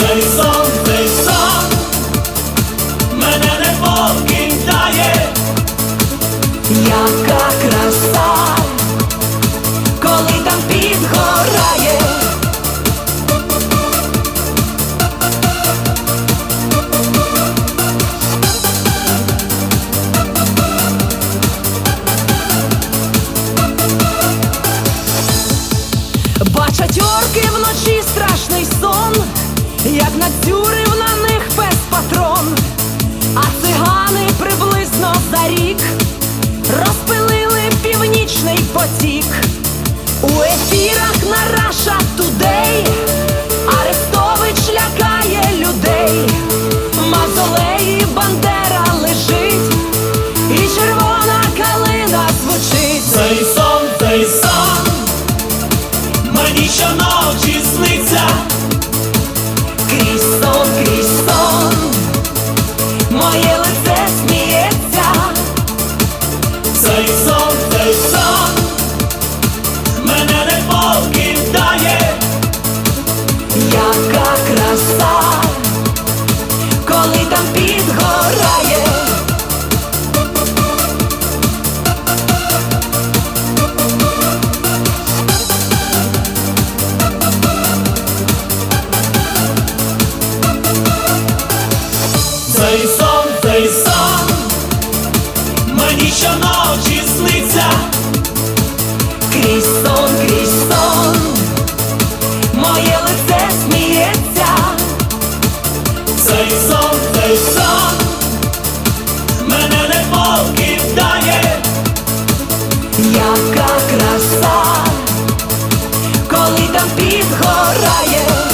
цей сон, мене не покидає, Яка краса, коли там підгорає. Бачать орки вночі страшний сон, як на них пес патрон, а цигани приблизно за рік розпилили північний потік. У ефірах на Раша Тудей Арестович лякає людей. В Бандера лежить, і червона калина звучить. цей сон, цей сон мені щоночі сниться, Цей сон, цей сон, мені щоночі сниться, крізь сон, крізь сон, моє лице сміється, цей сон, цей сон, мене не покидає, яка краса, коли там підгорає.